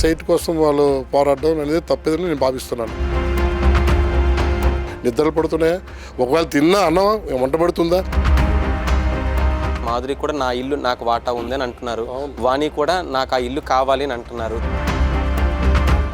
Site కోసం వాళ్ళు పోరాడడం అనేది తప్పేదని నేను భావిస్తున్నాను. నిద్రలు పడుతున్నాయా? ఒకవేళ తిన్నా అన్నం వంట పడుతుందా? మాధురి కూడా నా ఇల్లు నాకు వాటా ఉంది అని అంటున్నారు. వాణి కూడా నాకు ఆ ఇల్లు కావాలి అని అంటున్నారు.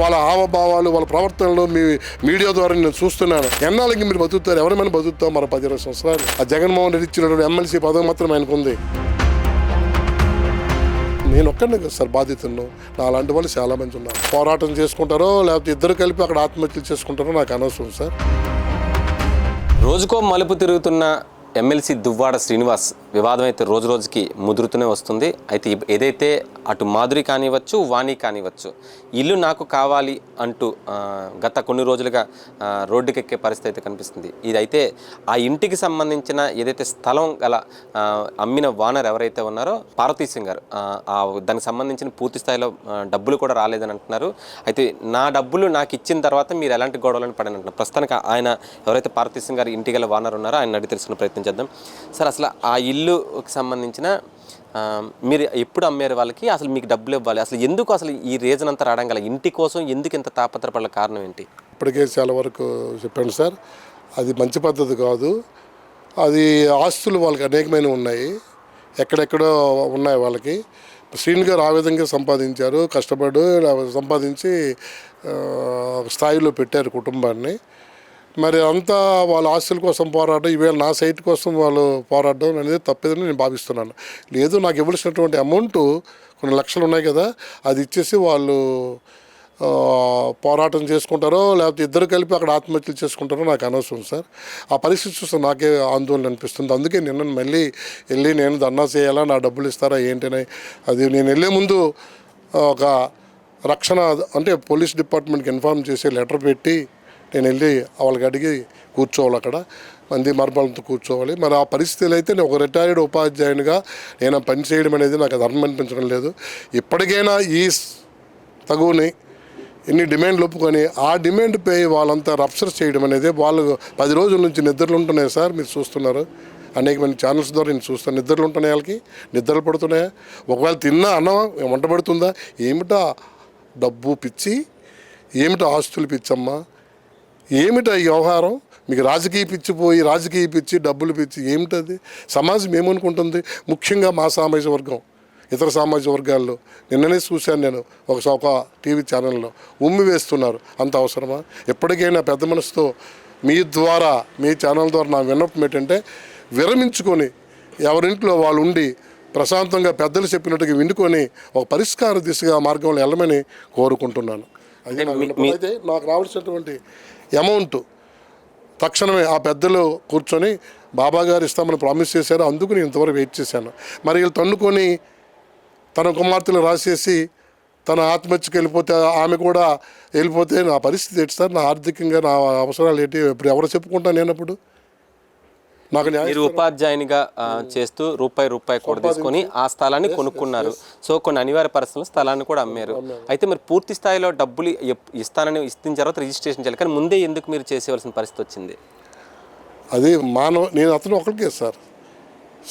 వాళ్ళ హావభావాలు వాళ్ళ ప్రవర్తనలు మీ మీడియా ద్వారా నేను చూస్తున్నాను. ఎన్నాళ్ళకి మీరు బతుకుతారు? ఎవరైనా బతుకుతాం మన పది ఇరవై సంవత్సరాలు. ఆ జగన్మోహన్ రెడ్డి ఇచ్చినటువంటి ఎమ్మెల్సీ పదవి మాత్రం ఆయనకు ఉంది నేను ఒక్కడిని కదా సార్ బాధితులను. నా అలాంటి వాళ్ళు చాలా మంది ఉన్నారు. పోరాటం చేసుకుంటారో లేకపోతే ఇద్దరు కలిపి అక్కడ ఆత్మహత్యలు చేసుకుంటారో నాకు అనవసరం సార్. రోజుకో మలుపు తిరుగుతున్న ఎమ్మెల్సీ దువ్వాడ శ్రీనివాస్ వివాదం అయితే రోజు రోజుకి ముదురుతూనే వస్తుంది. అయితే ఏదైతే అటు మాధురి కానివ్వచ్చు వాణి కానివ్వచ్చు ఇల్లు నాకు కావాలి అంటూ గత కొన్ని రోజులుగా రోడ్డుకెక్కే పరిస్థితి అయితే కనిపిస్తుంది. ఇదైతే ఆ ఇంటికి సంబంధించిన ఏదైతే స్థలం గల అమ్మిన వానర్ ఎవరైతే ఉన్నారో పార్వతీ సింగ్ గారు దానికి సంబంధించిన పూర్తి స్థాయిలో డబ్బులు కూడా రాలేదని అంటున్నారు. అయితే నా డబ్బులు నాకు ఇచ్చిన తర్వాత మీరు ఎలాంటి గొడవలను పడని అంటున్నారు. ప్రస్తుతానికి ఆయన ఎవరైతే పార్వతీ సింగ్ గారు ఇంటికి గల వానర్ ఉన్నారో ఆయన అడిగి తెలుసుకునే ప్రయత్నం చేద్దాం. సార్ అసలు ఆ ఇల్లు ఇల్లుకి సంబంధించిన మీరు ఎప్పుడు అమ్మారు వాళ్ళకి? అసలు మీకు డబ్బులు ఇవ్వాలి. అసలు ఎందుకు అసలు ఈ రీజన్ అంతా రావడం గల ఇంటి కోసం ఎందుకు ఇంత తాపత్రపడాల కారణం ఏంటి? ఇప్పటికే చాలా వరకు చెప్పాను సార్. అది మంచి పద్ధతి కాదు. అది ఆస్తులు వాళ్ళకి అనేకమైన ఉన్నాయి. ఎక్కడెక్కడో ఉన్నాయి వాళ్ళకి. శ్రీని గారు ఆ విధంగా సంపాదించారు కష్టపడు సంపాదించి స్థాయిలో పెట్టారు కుటుంబాన్ని. మరి అంతా వాళ్ళ ఆస్తుల కోసం పోరాడడం ఈవేళ నా సైట్ కోసం వాళ్ళు పోరాడడం అనేది తప్పేదని నేను భావిస్తున్నాను. లేదు నాకు ఇవ్వాల్సినటువంటి అమౌంట్ కొన్ని లక్షలు ఉన్నాయి కదా అది ఇచ్చేసి వాళ్ళు పోరాటం చేసుకుంటారో లేకపోతే ఇద్దరు కలిపి అక్కడ ఆత్మహత్యలు చేసుకుంటారో నాకు అనవసరం సార్. ఆ పరిస్థితి చూస్తే నాకే ఆందోళన అనిపిస్తుంది. అందుకే నిన్న మళ్ళీ వెళ్ళి నేను ధర్నా చేయాలా నా డబ్బులు ఇస్తారా ఏంటని అది నేను వెళ్ళే ముందు ఒక రక్షణ అంటే పోలీస్ డిపార్ట్మెంట్కి ఇన్ఫార్మ్ చేసి లెటర్ పెట్టి నేను వెళ్ళి వాళ్ళకి అడిగి కూర్చోవాలి అక్కడ. మంది మర్మాలతో కూర్చోవాలి. మరి ఆ పరిస్థితులు అయితే నేను ఒక రిటైర్డ్ ఉపాధ్యాయునిగా నేను పని చేయడం అనేది నాకు ధర్మం అనిపించడం లేదు. ఇప్పటికైనా ఈ తగుని ఇన్ని డిమాండ్లు ఒప్పుకొని ఆ డిమాండ్ పే వాళ్ళంతా రప్సర్ చేయడం అనేది వాళ్ళు పది రోజుల నుంచి నిద్రలు ఉంటున్నాయి సార్ మీరు చూస్తున్నారు. అనేక మంది ఛానల్స్ ద్వారా నేను చూస్తాను. నిద్రలు ఉంటున్నాయి వాళ్ళకి నిద్రలు పడుతున్నాయా? ఒకవేళ తిన్నా అన్నం వంట పడుతుందా? ఏమిటా డబ్బు పిచ్చి? ఏమిటా ఆస్తులు పిచ్చమ్మా? ఏమిటా ఈ వ్యవహారం? మీకు రాజకీయ పిచ్చి పోయి రాజకీయ పిచ్చి డబ్బులు పిచ్చి ఏమిటది? సమాజం ఏమనుకుంటుంది? ముఖ్యంగా మా సామాజిక వర్గం ఇతర సామాజిక వర్గాల్లో. నిన్ననే చూశాను నేను ఒక ఒక టీవీ ఛానల్లో. ఉమ్మి వేస్తున్నారు. అంత అవసరమా? ఎప్పటికైనా పెద్ద మనసుతో మీ ద్వారా మీ ఛానల్ ద్వారా నా విన్నపం ఏంటంటే విరమించుకొని ఎవరింట్లో వాళ్ళు ఉండి ప్రశాంతంగా పెద్దలు చెప్పినట్టుగా వినుకొని ఒక పరిష్కార దిశగా మార్గంలో వెళ్ళమని కోరుకుంటున్నాను. అయితే నాకు రావాల్సినటువంటి అమౌంట్. తక్షణమే ఆ పెద్దలు కూర్చొని బాబా గారు ఇస్తామని ప్రామిస్ చేశారు అందుకు నేను ఇంతవరకు వెయిట్ చేశాను. మరి వీళ్ళు తన్నుకొని తన కుమార్తెలు రాసేసి తన ఆత్మహత్యకి వెళ్ళిపోతే ఆమె కూడా వెళ్ళిపోతే నా పరిస్థితి ఏంటి సార్? నా ఆర్థికంగా నా అవసరాలు ఏంటి? ఇప్పుడు ఎవరు చెప్పుకుంటాను నేను అప్పుడు? న్యాయం మీరు ఉపాధ్యాయునిగా చేస్తూ రూపాయి రూపాయి కూడా తీసుకొని ఆ స్థలాన్ని కొనుక్కున్నారు. సో కొన్ని అనివార్య పరిస్థితుల్లో స్థలాన్ని కూడా అమ్మారు. అయితే మీరు పూర్తి స్థాయిలో డబ్బులు ఇస్తానని ఇస్తున్న తర్వాత రిజిస్ట్రేషన్ చేయాలి. కానీ ముందే ఎందుకు మీరు చేసేవలసిన పరిస్థితి వచ్చింది? అది మానవ నేను అతను ఒకరికే సార్.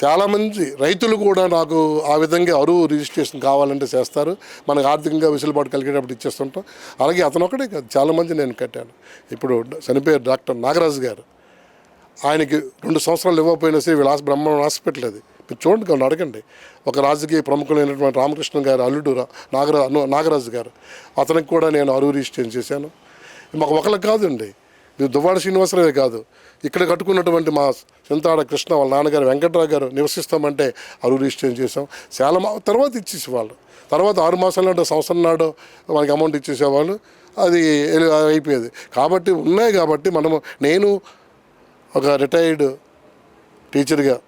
చాలామంది రైతులు కూడా నాకు ఆ విధంగా అరువు రిజిస్ట్రేషన్ కావాలంటే చేస్తారు. మనకు ఆర్థికంగా వెసులుబాటు కలిగేటప్పుడు ఇచ్చేస్తుంటాం. అలాగే అతను ఒకటే కాదు చాలామంది నేను కట్టాను. ఇప్పుడు చనిపోయారు డాక్టర్ నాగరాజు గారు. ఆయనకి రెండు సంవత్సరాలు ఇవ్వకపోయినా సరే వీళ్ళ హాస్- బ్రహ్మ హాస్పిటల్ అది మీరు చూడండి కావాలి అడగండి. ఒక రాజకీయ ప్రముఖులైనటువంటి రామకృష్ణ గారు అల్లుడు నాగరా నాగరాజు గారు. అతనికి కూడా నేను అరువు ఇష్టం చేశాను. మాకు ఒకరికి కాదండి. మీరు దువ్వాడ శ్రీనివాసరావే కాదు. ఇక్కడ కట్టుకున్నటువంటి మా చింతాడ కృష్ణ వాళ్ళ నాన్నగారు వెంకట్రావు గారు నివసిస్తామంటే అరువు రిజిస్ట్రేషన్ చేసాం చాలా మా తర్వాత ఇచ్చేసి వాళ్ళు తర్వాత ఆరు మాసాల నాడు సంవత్సరం నాడు మనకి అమౌంట్ ఇచ్చేసేవాళ్ళు. అది అయిపోయేది. కాబట్టి ఉన్నాయి కాబట్టి మనము నేను ఒక రిటైర్డ్ టీచర్గా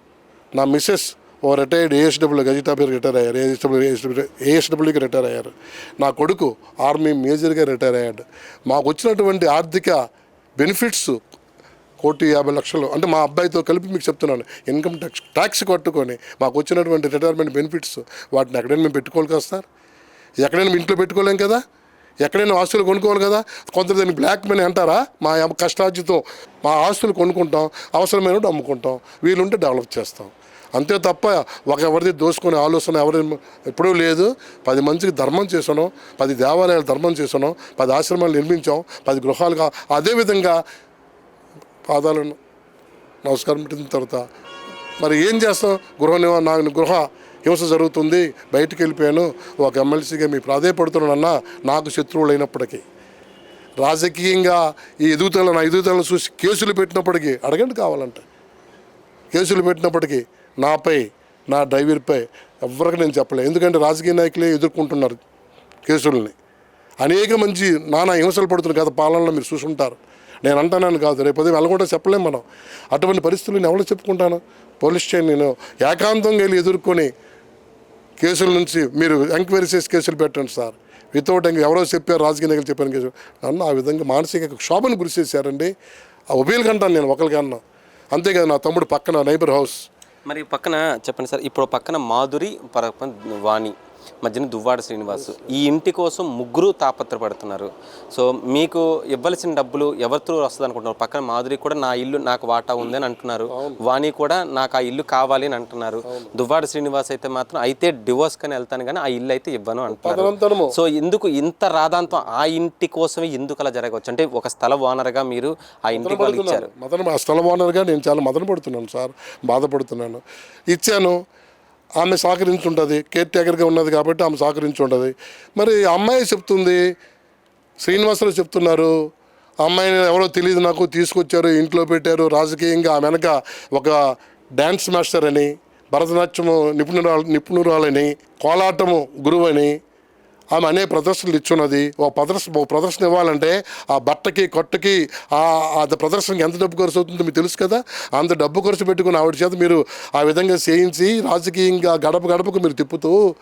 నా మిస్సెస్ ఓ retired ASW gazetted officer retire అయ్యారు. ఏఎస్డబ్ల్యూ ఏఎస్డబ్ల్యూ ఏఎస్డబ్ల్యూకి రిటైర్ అయ్యారు. నా కొడుకు ఆర్మీ మేజర్గా రిటైర్ అయ్యాడు. మాకు వచ్చినటువంటి ఆర్థిక బెనిఫిట్స్ కోటి యాభై లక్షలు అంటే మా అబ్బాయితో కలిపి మీకు చెప్తున్నాను. ఇన్కమ్ ట్యాక్స్ ట్యాక్స్ కట్టుకొని మాకు వచ్చినటువంటి రిటైర్మెంట్ బెనిఫిట్స్ వాటిని ఎక్కడైనా మేము పెట్టుకోవాలి కదా సార్? ఎక్కడైనా ఇంట్లో పెట్టుకోలేం కదా? ఎక్కడైనా ఆస్తులు కొనుక్కోవాలి కదా? కొందరు దాన్ని బ్లాక్ మనీ అంటారా? మా కష్టార్జితం. మా ఆస్తులు కొనుక్కుంటాం అవసరమైనప్పుడు అమ్ముకుంటాం వీలుంటే డెవలప్ చేస్తాం. అంతే తప్ప ఒక ఎవరిది దోసుకునే ఆలోచన ఎవరి ఎప్పుడూ లేదు. పది మందికి ధర్మం చేసాను పది దేవాలయాలు ధర్మం చేసాను పది ఆశ్రమాలు నిర్మించాం పది గృహాలుగా అదేవిధంగా పాదాలను నమస్కారం పెట్టిన తర్వాత మరి ఏం చేస్తాం? గృహ నివా నా గృహ హింస జరుగుతుంది బయటికి వెళ్ళిపోయాను. ఒక ఎమ్మెల్సీగా మీ ప్రాధేయపడుతున్నానన్నా నాకు శత్రువులు అయినప్పటికీ. రాజకీయంగా ఈ ఎదుగుదల నా ఎదుగుదలను చూసి కేసులు పెట్టినప్పటికీ అడగండి కావాలంటే. కేసులు పెట్టినప్పటికీ నాపై నా డ్రైవర్పై ఎవరికి నేను చెప్పలేదు. ఎందుకంటే రాజకీయ నాయకులే ఎదుర్కొంటున్నారు కేసుల్ని. అనేక మంచి నానా హింసలు పడుతున్న గత పాలనలో మీరు చూసుంటారు. నేను అంటానని కాదు రేపు ఉదయం వెళ్ళకుండా చెప్పలేం మనం. అటువంటి పరిస్థితులు నేను ఎవరో చెప్పుకుంటాను? పోలీస్ స్టేషన్ నేను ఏకాంతంగా వెళ్ళి ఎదుర్కొని కేసుల నుంచి మీరు ఎంక్వైరీ చేసి కేసులు పెట్టండి సార్. వితౌట్ ఇంకా ఎవరో చెప్పారు రాజకీయ నాయకులు చెప్పారు కేసు నన్ను ఆ విధంగా మానసిక క్షోభను గురి చేశారండి. ఆ ఉభయలకి అంటాను నేను ఒకరికన్నా అంతేకాదు నా తమ్ముడు పక్కన నైబర్ హౌస్. మరి పక్కన చెప్పండి సార్ ఇప్పుడు పక్కన మాధురి పక్కన వాణి. మధ్యన దువ్వాడ శ్రీనివాస్. ఈ ఇంటి కోసం ముగ్గురు తాపత్రపడుతున్నారు. సో మీకు ఇవ్వాల్సిన డబ్బులు ఎవరి త్రూ వస్తుంది అనుకుంటున్నారు పక్కన మాధురి కూడా నా ఇల్లు నాకు వాటా ఉంది అని అంటున్నారు. వాణి కూడా నాకు ఆ ఇల్లు కావాలి అని అంటున్నారు. దువ్వాడ శ్రీనివాస్ అయితే మాత్రం అయితే డివోర్స్ కని వెళ్తాను కానీ ఆ ఇల్లు అయితే ఇవ్వను అంటున్నారు. సో ఎందుకు ఇంత రాధాంతం ఆ ఇంటి కోసమే ఎందుకు అలా జరగవచ్చు? అంటే ఒక స్థల ఓనర్గా మీరు ఆ ఇంటికి వాళ్ళు ఇచ్చారు. మదన స్థలం ఓనర్గా నేను చాలా మదన పడుతున్నాను సార్. బాధపడుతున్నాను. ఇచ్చాను. ఆమె సహకరించుంటుంది కేర్ టేకర్గా ఉన్నది కాబట్టి ఆమె సహకరించుంటుంది. మరి అమ్మాయి చెప్తుంది శ్రీనివాసరావు చెప్తున్నారు అమ్మాయిని ఎవరో తెలియదు నాకు తీసుకొచ్చారు ఇంట్లో పెట్టారు రాజకీయంగా ఆమె వెనక ఒక డ్యాన్స్ మాస్టర్ అని భరతనాట్యము నిపుణురాలు నిపుణురాలని కోలాటము గురువు అని ఆమె అనే ప్రదర్శనలు ఇచ్చున్నది. ఓ ప్రదర్శన ఓ ప్రదర్శన ఇవ్వాలంటే ఆ బట్టకి కొట్టకి ఆ ప్రదర్శనకి ఎంత డబ్బు ఖర్చు అవుతుందో మీకు తెలుసు కదా? అంత డబ్బు ఖర్చు పెట్టుకుని ఆవిడ చేత మీరు ఆ విధంగా చేయించి రాజకీయంగా గడప గడపకు మీరు తిప్పుతూ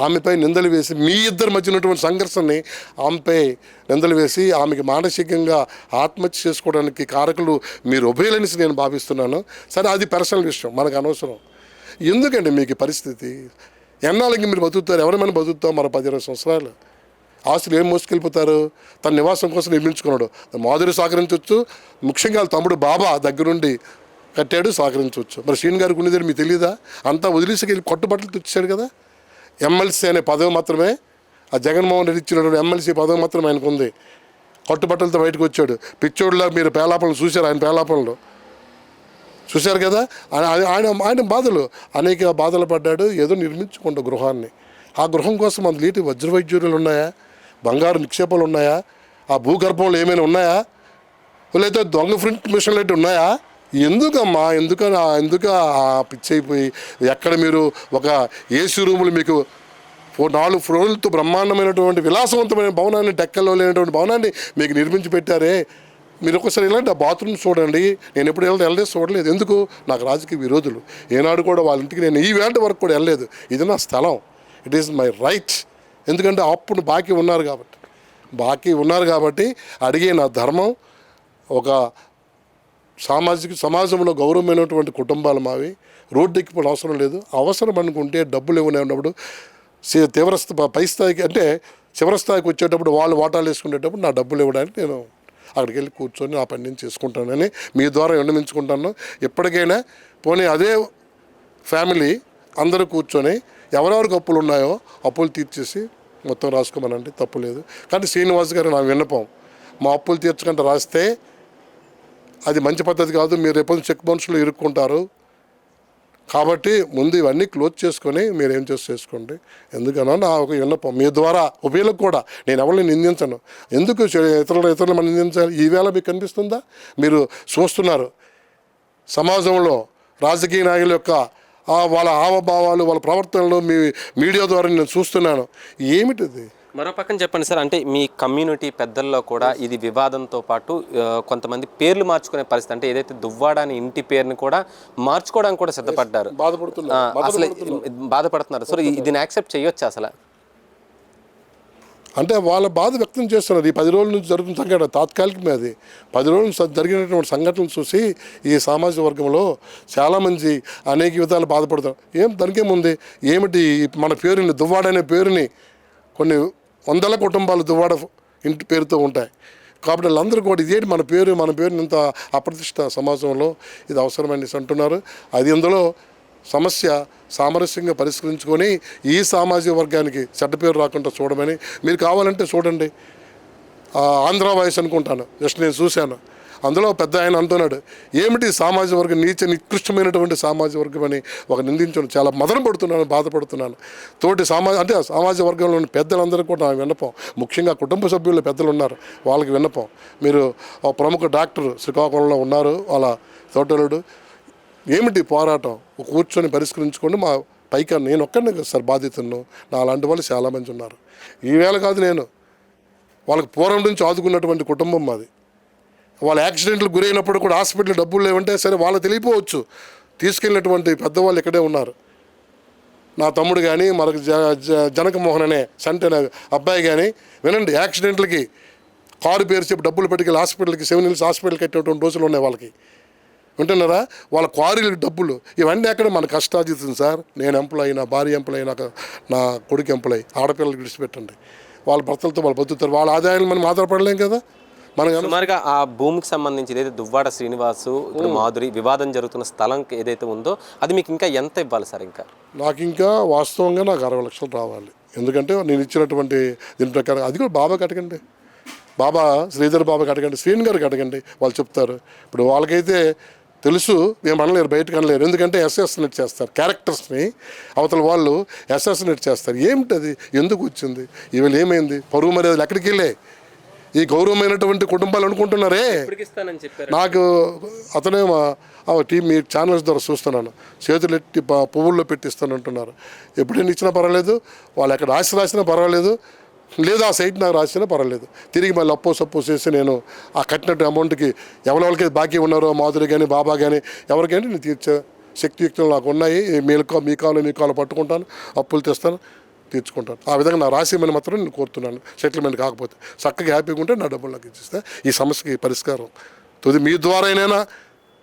ఆమెపై నిందలు వేసి మీ ఇద్దరి మధ్య ఉన్నటువంటి సంఘర్షణని ఆమెపై నిందలు వేసి ఆమెకి మానసికంగా ఆత్మహత్య చేసుకోవడానికి కారకులు మీరు ఉభయలనేసి నేను భావిస్తున్నాను. సరే అది పర్సనల్ విషయం మనకు అనవసరం. ఎందుకండి మీకు పరిస్థితి? ఎన్నాళ్ళకి మీరు బతుకుతారు? ఎవరైనా బతుకుతాం మరో పది ఇరవై సంవత్సరాలు. ఆస్తులు ఏం మోసుకెళ్ళిపోతారు? తన నివాసం కోసం నిర్మించుకున్నాడు. మాధురి సహకరించవచ్చు ముఖ్యంగా వాళ్ళ తమ్ముడు బాబా దగ్గరుండి కట్టాడు సహకరించవచ్చు మరి శ్రీని గారికి ఉండేది మీకు తెలియదా అంతా వదిలేసుకెళ్ళి కొట్టుబట్టలు తెచ్చాడు కదా? ఎమ్మెల్సీ అనే పదవి మాత్రమే. ఆ జగన్మోహన్ రెడ్డి ఇచ్చినటువంటి ఎమ్మెల్సీ పదవి మాత్రమే ఆయనకు ఉంది కట్టుబట్టలతో బయటకు వచ్చాడు. పిచ్చోడిలా మీరు పేలాపనలు చూశారు ఆయన పేలాపనలు. చూశారు కదా? ఆయన ఆయన ఆయన బాధలు. అనేక బాధలు పడ్డాడు. ఏదో నిర్మించుకుంటా గృహాన్ని. ఆ గృహం కోసం అందులో వజ్రవైద్యులు ఉన్నాయా? బంగారు నిక్షేపాలు ఉన్నాయా? ఆ భూగర్భంలో ఏమైనా ఉన్నాయా? లేదా దొంగ ఫ్రింట్ మిషన్లు అయితే ఉన్నాయా? ఎందుకమ్మా? ఎందుకు ఎందుకు పిచ్చైపోయి ఎక్కడ మీరు ఒక ఏసీ రూములు మీకు నాలుగు ఫ్లోర్లతో బ్రహ్మాండమైనటువంటి విలాసవంతమైన భవనాన్ని డెక్కల్లో లేనటువంటి భవనాన్ని మీకు నిర్మించి పెట్టారే? మీరు ఒకసారి వెళ్ళండి ఆ బాత్రూమ్ చూడండి. నేను ఎప్పుడు వెళ్ళి వెళ్ళలేదు చూడలేదు. ఎందుకు? నాకు రాజకీయ విరోధులు. ఏనాడు కూడా వాళ్ళ ఇంటికి నేను ఈ వేట వరకు కూడా వెళ్ళలేదు. ఇది నా స్థలం. ఇట్ ఈస్ మై రైట్ ఎందుకంటే అప్పుడు బాకీ ఉన్నారు కాబట్టి. బాకీ ఉన్నారు కాబట్టి అడిగే నా ధర్మం ఒక సామాజిక సమాజంలో గౌరవమైనటువంటి కుటుంబాలు మావి. రోడ్డు ఎక్కిపోవడం అవసరం లేదు. అవసరం అనుకుంటే డబ్బులు ఇవ్వనే ఉన్నప్పుడు సి- తీవ్ర పై స్థాయికి అంటే చివరి స్థాయికి వచ్చేటప్పుడు వాళ్ళు వాటాలు వేసుకునేటప్పుడు నా డబ్బులు ఇవ్వడానికి నేను అక్కడికి వెళ్ళి కూర్చొని నా పని నేను చేసుకుంటానని మీ ద్వారా విన్నమించుకుంటాను ఎప్పటికైనా పోనీ అదే ఫ్యామిలీ అందరూ కూర్చొని ఎవరెవరికి అప్పులు ఉన్నాయో అప్పులు తీర్చేసి మొత్తం రాసుకోమనండి తప్పు లేదు కానీ శ్రీనివాస్ గారు నా విన్నపం మా అప్పులు తీర్చకుండా రాస్తే అది మంచి పద్ధతి కాదు మీరు ఎప్పుడు చెక్ బౌన్స్లో ఇరుక్కుంటారు కాబట్టి ముందు ఇవన్నీ క్లోజ్ చేసుకొని మీరు ఏం చేసి చేసుకోండి. ఎందుకనో నా ఒక విన్నపం మీ ద్వారా ఉపయోగం కూడా నేను ఎవరిని నిందించను. ఎందుకు ఇతరులు ఇతరులు మనం నిందించాలి? ఈవేళ మీకు కనిపిస్తుందా? మీరు చూస్తున్నారు. సమాజంలో రాజకీయ నాయకుల యొక్క వాళ్ళ హావభావాలు వాళ్ళ ప్రవర్తనలు మీ మీడియా ద్వారా నేను చూస్తున్నాను. ఏమిటిది? మరో పక్కన చెప్పండి సార్. అంటే మీ కమ్యూనిటీ పెద్దల్లో కూడా ఇది వివాదంతో పాటు కొంతమంది పేర్లు మార్చుకునే పరిస్థితి అంటే ఏదైతే దువ్వాడ అనే ఇంటి పేరుని కూడా మార్చుకోవడానికి కూడా సిద్ధపడ్డారు. బాధపడుతున్నారు. అసలు బాధపడుతున్నారు. సో దీన్ని యాక్సెప్ట్ చేయొచ్చు అసలు? అంటే వాళ్ళ బాధ వ్యక్తం చేస్తున్నారు ఈ పది రోజుల నుంచి జరుగుతున్న సంఘటన తాత్కాలికమే అది. పది రోజుల నుంచి జరిగినటువంటి సంఘటనలు చూసి ఈ సామాజిక వర్గంలో చాలామంది అనేక విధాలు బాధపడతారు ఏం దానికేముంది ఏమిటి మన పేరుని దువ్వాడ అనే పేరుని కొన్ని వందల కుటుంబాలు దువ్వాడ ఇంటి పేరుతో ఉంటాయి. కాబట్టి వాళ్ళందరూ కూడా ఇదేంటి మన పేరు మన పేరుని ఇంత అప్రతిష్ట సమాజంలో ఇది అవసరమని అంటున్నారు. అది ఇందులో సమస్య సామరస్యంగా పరిష్కరించుకొని ఈ సామాజిక వర్గానికి చెడ్డ పేరు రాకుండా చూడమని మీరు కావాలంటే చూడండి. ఆంధ్ర వాయిస్ అనుకుంటాను. జస్ట్ నేను చూశాను. అందులో పెద్ద ఆయన అంటున్నాడు ఏమిటి సామాజిక వర్గం నీచ నికృష్టమైనటువంటి సామాజిక వర్గం అని ఒక నిందించడం చాలా మదన పడుతున్నాను బాధపడుతున్నాను. తోటి సామాజ అంటే సామాజిక వర్గంలోని పెద్దలందరూ కూడా విన్నపం. ముఖ్యంగా కుటుంబ సభ్యులు పెద్దలు ఉన్నారు వాళ్ళకి విన్నపం. మీరు ఒక ప్రముఖ డాక్టర్ శ్రీకాకుళంలో ఉన్నారు వాళ్ళ తోటలుడు. ఏమిటి పోరాటం? కూర్చొని పరిష్కరించుకోండి మా పైకి నేను ఒక్కడిని సార్ బాధితులను నా అలాంటి వాళ్ళు చాలామంది ఉన్నారు. ఈవేళ కాదు నేను వాళ్ళకి పూర్వం నుంచి ఆదుకున్నటువంటి కుటుంబం మాది. వాళ్ళ యాక్సిడెంట్లు గురైనప్పుడు కూడా హాస్పిటల్ డబ్బులు లేవంటే సరే వాళ్ళు తెలియపోవచ్చు. తీసుకెళ్ళినటువంటి పెద్దవాళ్ళు ఇక్కడే ఉన్నారు. నా తమ్ముడు కానీ మనకు జ జ- జనకమోహన్ అనే సంటి అబ్బాయి కానీ వినండి యాక్సిడెంట్లకి కారు పేరు చెప్పి డబ్బులు పెట్టుకెళ్ళి హాస్పిటల్కి సెవెన్ హిల్స్ హాస్పిటల్కి కట్టేటువంటి రోజులు ఉన్నాయి వాళ్ళకి. వింటున్నారా? వాళ్ళ క్వారీలకు డబ్బులు ఇవన్నీ ఎక్కడ మన కష్టాతీతం సార్? నేను ఎంప్లాయీ నా భార్య ఎంప్లాయీ నాకు నా కొడుకు ఎంప్లాయీ ఆడపిల్లలు విడిచిపెట్టండి. వాళ్ళ భర్తలతో వాళ్ళు బతుకుతారు. వాళ్ళ ఆదాయాలు మనం ఆధారపడలేం కదా? మనం సుమారుగా ఆ భూమికి సంబంధించి ఏదైతే దువ్వాడ శ్రీనివాసు ఇప్పుడు మాధురి వివాదం జరుగుతున్న స్థలం ఏదైతే ఉందో అది మీకు ఇంకా ఎంత ఇవ్వాలి సార్ ఇంకా? నాకు ఇంకా వాస్తవంగా నాకు అరవై లక్షలు రావాలి. ఎందుకంటే నేను ఇచ్చినటువంటి దీని ప్రకారం అది కూడా బాబాకి అడగండి బాబా శ్రీధర్ బాబాకి అడగండి శ్రీని గారికి అడగండి వాళ్ళు చెప్తారు. ఇప్పుడు వాళ్ళకైతే తెలుసు మేము అనలేరు బయటకు అనలేరు. ఎందుకంటే అసెసినేట్ చేస్తారు క్యారెక్టర్స్ని అవతల వాళ్ళు అసెసినేట్ చేస్తారు. ఏమిటి అది ఎందుకు వచ్చింది? ఇవాళ ఏమైంది? పరువు మర్యాదలు ఎక్కడికి వెళ్ళే ఈ గౌరవమైనటువంటి కుటుంబాలు అనుకుంటున్నారే? నాకు అతనే టీం మీ ఛానల్స్ ద్వారా చూస్తున్నాను. చేతులు ఎట్టి పువ్వుల్లో పెట్టిస్తాను అంటున్నారు. ఎప్పుడైనా ఇచ్చినా పర్వాలేదు. వాళ్ళు ఎక్కడ రాసి రాసినా పర్వాలేదు. లేదా ఆ సైట్ నాకు రాసినా పర్వాలేదు. తిరిగి మళ్ళీ అప్పో సప్పో చేసి నేను ఆ కట్టినట్టు అమౌంట్కి ఎవరెవరికైతే బాకీ ఉన్నారో మాధురి కానీ బాబా కానీ ఎవరికైనా నేను తీర్చే శక్తియుక్తులు నాకు ఉన్నాయి. మీ కాలు మీ కాలు పట్టుకుంటాను. అప్పులు తెస్తాను. తీర్చుకుంటాను. ఆ విధంగా నా రాసి మాత్రం నేను కోరుతున్నాను. సెటిల్మెంట్ కాకపోతే చక్కగా హ్యాపీగా ఉంటే నా డబ్బులు నాకు ఇచ్చిస్తే ఈ సమస్యకి పరిష్కారం. తుది మీ ద్వారానైనా?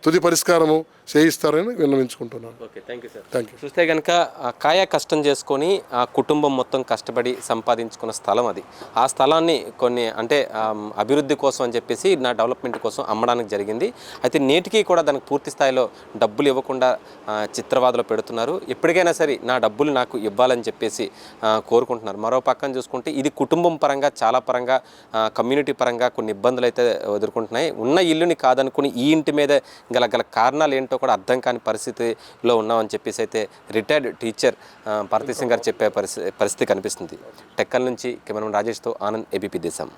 తుది పరిష్కారము. చేయిస్తారని విన్నవించుకుంటున్నాను. Okay thank you sir thank you చూస్తే కనుక ఆ కాయ కష్టం చేసుకొని ఆ కుటుంబం మొత్తం కష్టపడి సంపాదించుకున్న స్థలం అది. ఆ స్థలాన్ని కొన్ని అంటే అభివృద్ధి కోసం అని చెప్పేసి నా డెవలప్మెంట్ కోసం అమ్మడానికి జరిగింది. అయితే నేటికి కూడా దానికి పూర్తి స్థాయిలో డబ్బులు ఇవ్వకుండా చిత్రవాదలో పెడుతున్నారు. ఎప్పటికైనా సరే నా డబ్బులు నాకు ఇవ్వాలని చెప్పేసి కోరుకుంటున్నారు. మరో పక్కన చూసుకుంటే ఇది కుటుంబం పరంగా చాలా పరంగా కమ్యూనిటీ పరంగా కొన్ని ఇబ్బందులు అయితే ఎదుర్కొంటున్నాయి. ఉన్న ఇల్లుని కాదనుకుని ఈ ఇంటి మీద గల గల కారణాలు ఏంటో కూడా అర్థం కాని పరిస్థితిలో ఉన్నామని చెప్పేసి అయితే రిటైర్డ్ టీచర్ భారతీసింగ్ గారు చెప్పే పరిస్థితి పరిస్థితి కనిపిస్తుంది. టెక్కల్ నుంచి కెమెరామెన్ రాజేష్తో ఆనంద్ ఏబీపీ దేశం.